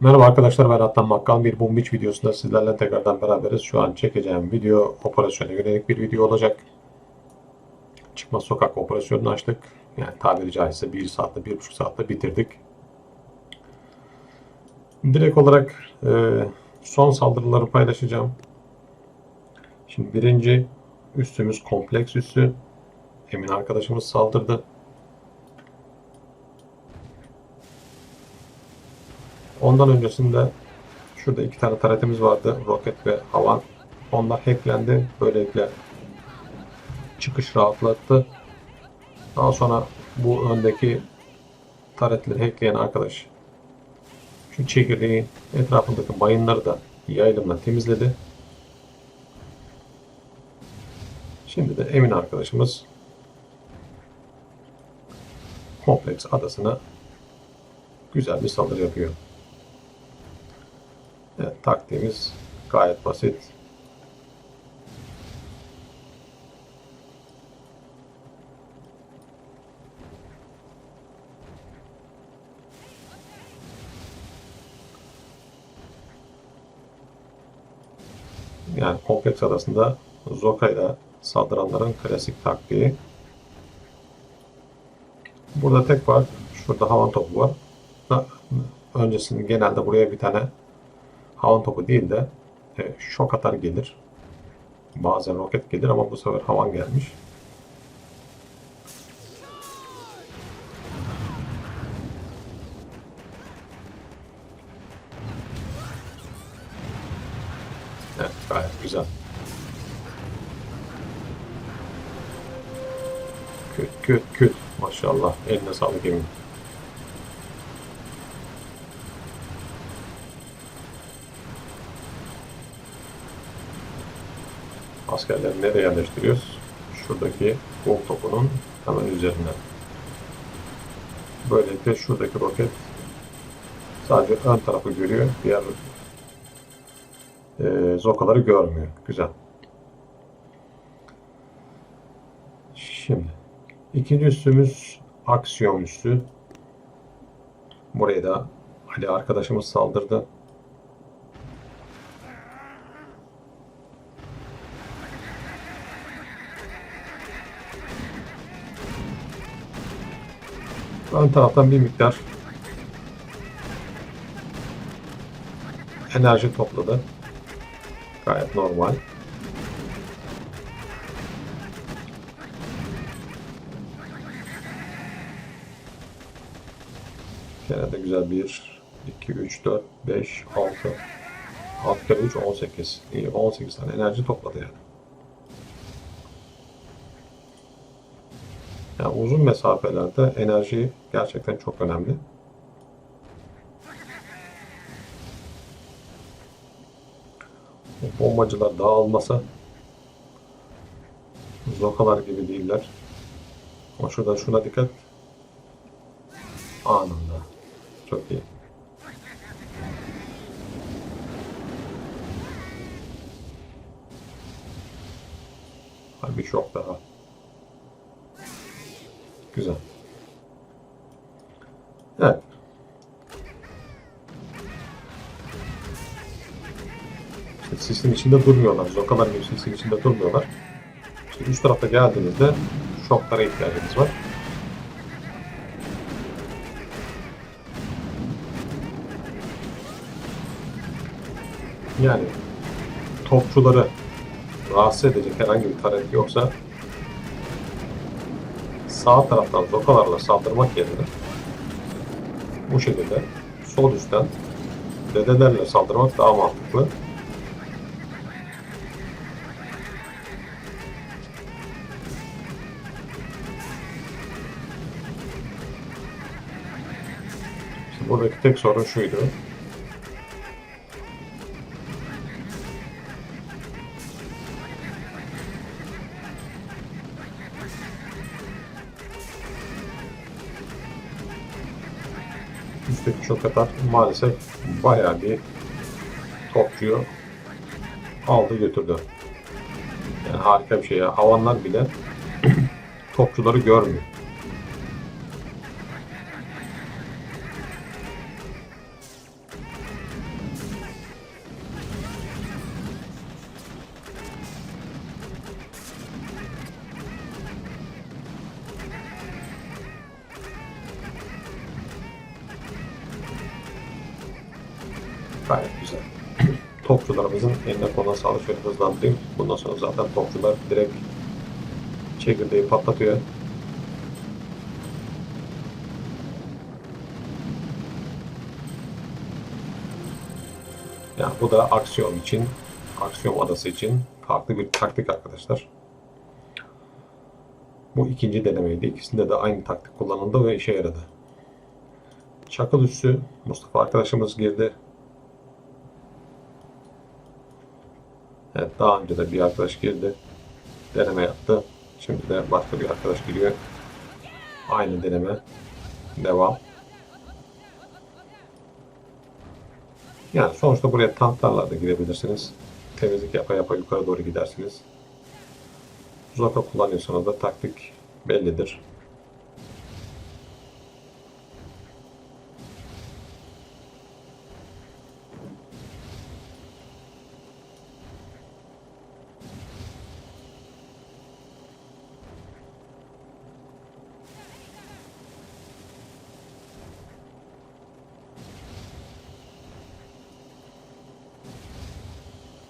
Merhaba arkadaşlar ben Atlan Makkal bir Beach videosunda sizlerle tekrardan beraberiz. Şu an çekeceğim video operasyona yönelik bir video olacak. Çıkmaz sokak operasyonunu açtık. Yani tabiri caizse 1 saatte 1,5 saatte bitirdik. Direkt olarak e, son saldırıları paylaşacağım. Şimdi birinci üstümüz kompleks üssü. Emin arkadaşımız saldırdı. Ondan öncesinde şurada iki tane taretimiz vardı. Roket ve havan. Onlar hacklendi. Böylelikle çıkış rahatlattı. Daha sonra bu öndeki taretleri hackleyen arkadaş şu çekirdeğin etrafındaki mayınları da yayılımla temizledi. Şimdi de Emin arkadaşımız kompleks adasına güzel bir saldırı yapıyor. Evet, taktiğimiz gayet basit. Yani kompleks adasında Zoka ile saldıranların klasik taktiği. Burada tek var. Şurada havan topu var. Öncesinde genelde buraya bir tane havan topu değil de e, şok atar gelir. Bazen roket gelir ama bu sefer havan gelmiş. Evet, gayet güzel. Küt küt küt. Maşallah. Eline sağlık emin. Askerleri nereye yerleştiriyoruz? Şuradaki gol topunun hemen üzerine. Böylelikle şuradaki roket sadece ön tarafı görüyor. Diğer e, zokaları görmüyor. Güzel. Şimdi ikinci üssümüz aksiyon üssü. Buraya da Ali arkadaşımız saldırdı. Ön taraftan bir miktar enerji topladı. Gayet normal. Gene de güzel bir 2, 3, 4, 5, 6 6 kere 3, 18. İyi, 18 tane enerji topladı yani. Yani uzun mesafelerde enerji gerçekten çok önemli. Bombacılar dağılmasa zokalar gibi değiller. Ama şurada şuna dikkat. Anında. Çok iyi. Bir şok daha. Güzel. Evet. İşte sisin içinde durmuyorlar. Zokalar gibi sisin içinde durmuyorlar. İşte üst tarafta geldiğinizde şoklara ihtiyacınız var. Yani topçuları rahatsız edecek herhangi bir taret yoksa sağ taraftan zokalarla saldırmak yerine bu şekilde sol üstten dedelerle saldırmak daha mantıklı. Buradaki tek sorun şuydu. Atar maalesef bayağı bir topçuyu aldı götürdü. Yani harika bir şey ya. Havanlar bile topçuları görmüyor. Gayet güzel. Topçularımızın eline koluna sağlık şöyle hızlandırayım. Bundan sonra zaten topçular direkt çekirdeği patlatıyor. Yani bu da aksiyon için, aksiyon adası için farklı bir taktik arkadaşlar. Bu ikinci denemeydi. İkisinde de aynı taktik kullanıldı ve işe yaradı. Çakıl üssü Mustafa arkadaşımız girdi. Evet daha önce de bir arkadaş girdi. Deneme yaptı. Şimdi de başka bir arkadaş giriyor. Aynı deneme. Devam. Yani sonuçta buraya tanklarla da girebilirsiniz. Temizlik yapa yapa yukarı doğru gidersiniz. Zoka kullanıyorsanız da taktik bellidir.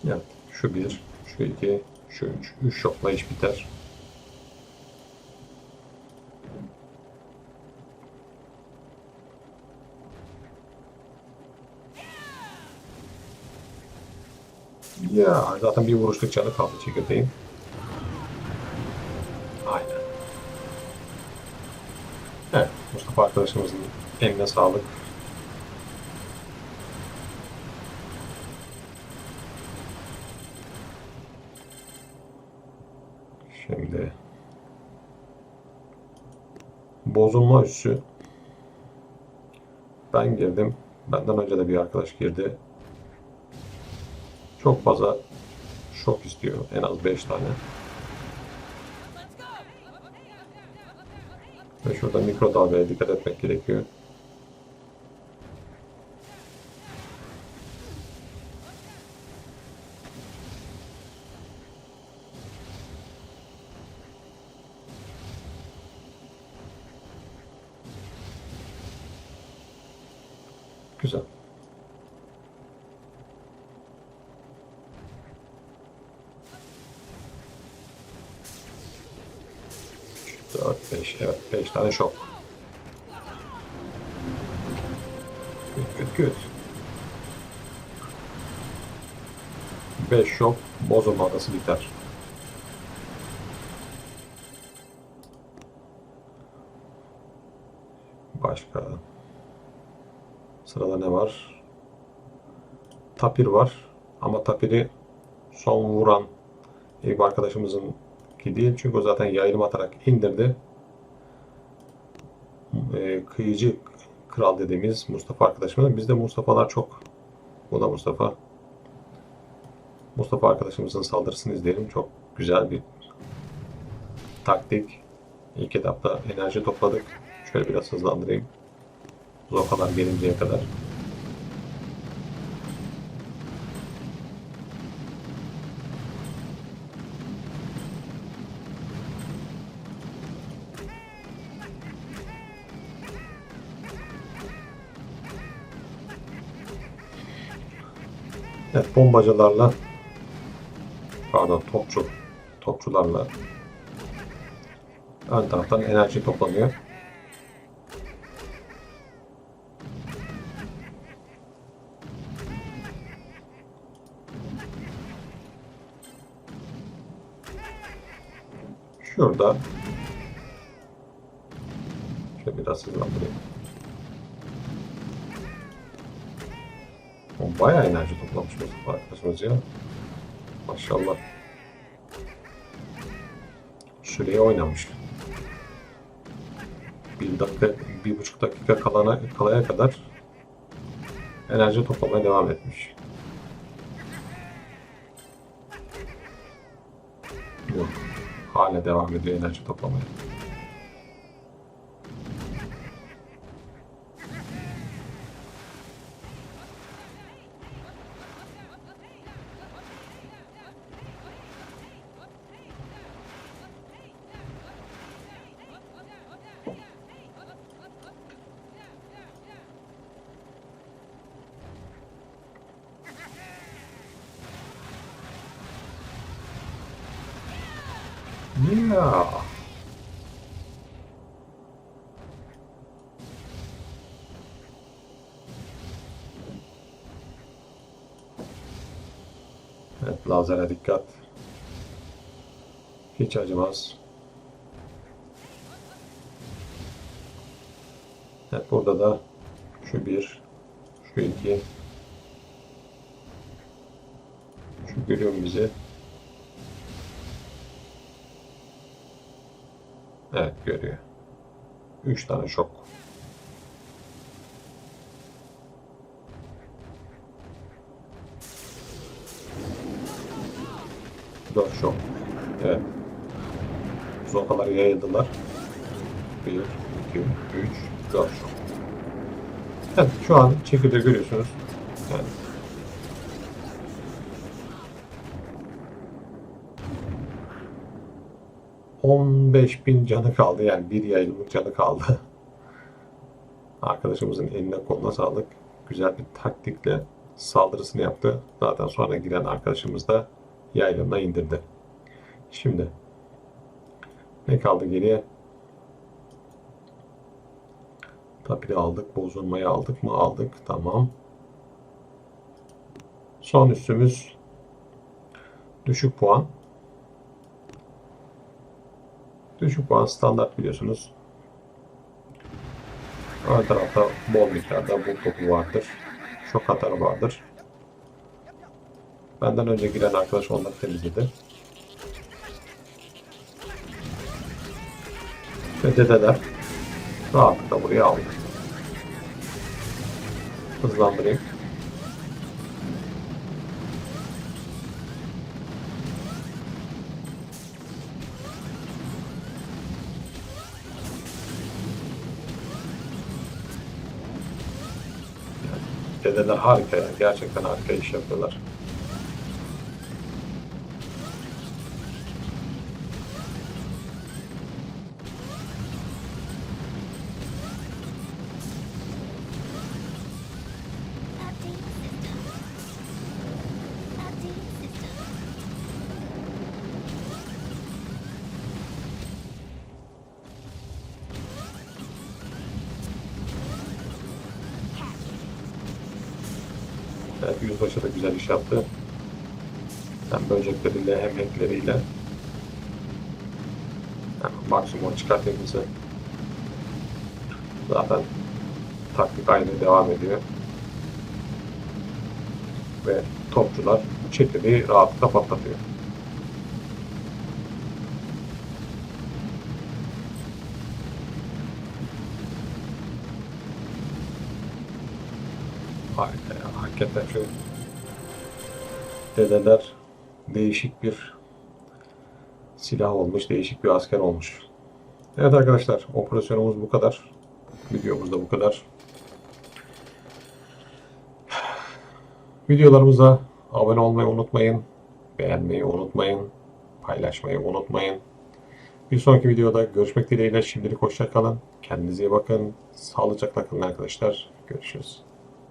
Evet, şu bir, şu iki, şu üç. Üç şokla iş biter. Ya zaten bir vuruşluk canı kaldı çekirdeğin. Aynen. Evet, Mustafa arkadaşımızın eline sağlık. Şimdi bozulma üssü ben girdim. Benden önce de bir arkadaş girdi. Çok fazla şok istiyor. En az 5 tane. Ve şurada mikrodalgaya dikkat etmek gerekiyor. 4, 5. Evet 5 tane şok. Güt güt güt. 5 şok bozulma adası biter. Başka. Sırada ne var? Tapir var. Ama tapiri son vuran e, bir arkadaşımızın ki değil. Çünkü o zaten yayılım atarak indirdi. Ee, kıyıcı kral dediğimiz Mustafa arkadaşımız. Bizde Mustafa'lar çok. Bu da Mustafa. Mustafa arkadaşımızın saldırısını izleyelim. Çok güzel bir taktik. İlk etapta enerji topladık. Şöyle biraz hızlandırayım. Zokalar gelinceye kadar. Evet, bombacılarla pardon topçu topçularla ön taraftan enerji toplanıyor. Şurada şöyle biraz hızlandırayım. O bayağı enerji toplamış Mustafa arkadaşımız ya. Maşallah. Süreye oynamış. Bir dakika, bir buçuk dakika kalana, kalaya kadar enerji toplamaya devam etmiş. Yok. Hala devam ediyor enerji toplamaya. Yeah. Evet, lazere dikkat. Hiç acımaz. Evet, burada da şu bir, şu iki, şu görüyor bizi? Evet, görüyor. Üç tane şok. Dört şok. Evet. Zokalar yayıldılar. Bir, iki, üç, dört şok. Evet, şu an çekirdeği görüyorsunuz. Yani bin canı kaldı. Yani bir yayılımlık canı kaldı. Arkadaşımızın eline koluna sağlık. Güzel bir taktikle saldırısını yaptı. Zaten sonra giren arkadaşımız da yaylımına indirdi. Şimdi ne kaldı geriye? Tapiri aldık. Bozulmayı aldık mı? Aldık. Tamam. Son üstümüz düşük puan. Düşük puan standart biliyorsunuz. Ön tarafta bol miktarda bu topu vardır. Şok atarı vardır. Benden önce giren arkadaş onları temizledi. Ve dedeler rahatlıkla buraya aldı. Hızlandırayım. Dedeler harika ya. Gerçekten harika iş yapıyorlar. Yüzbaşı da güzel iş yaptı. Hem böcekleriyle hem hackleriyle maksimum çıkartıyor bize. Zaten taktik aynı devam ediyor. Ve topçular çekirdeği rahatlıkla patlatıyor. Harika ya. Hakikaten dedeler değişik bir silah olmuş, değişik bir asker olmuş. Evet arkadaşlar, operasyonumuz bu kadar. Videomuz da bu kadar. Videolarımıza abone olmayı unutmayın. Beğenmeyi unutmayın. Paylaşmayı unutmayın. Bir sonraki videoda görüşmek dileğiyle. Şimdilik hoşça kalın. Kendinize iyi bakın. Sağlıcakla kalın arkadaşlar. Görüşürüz.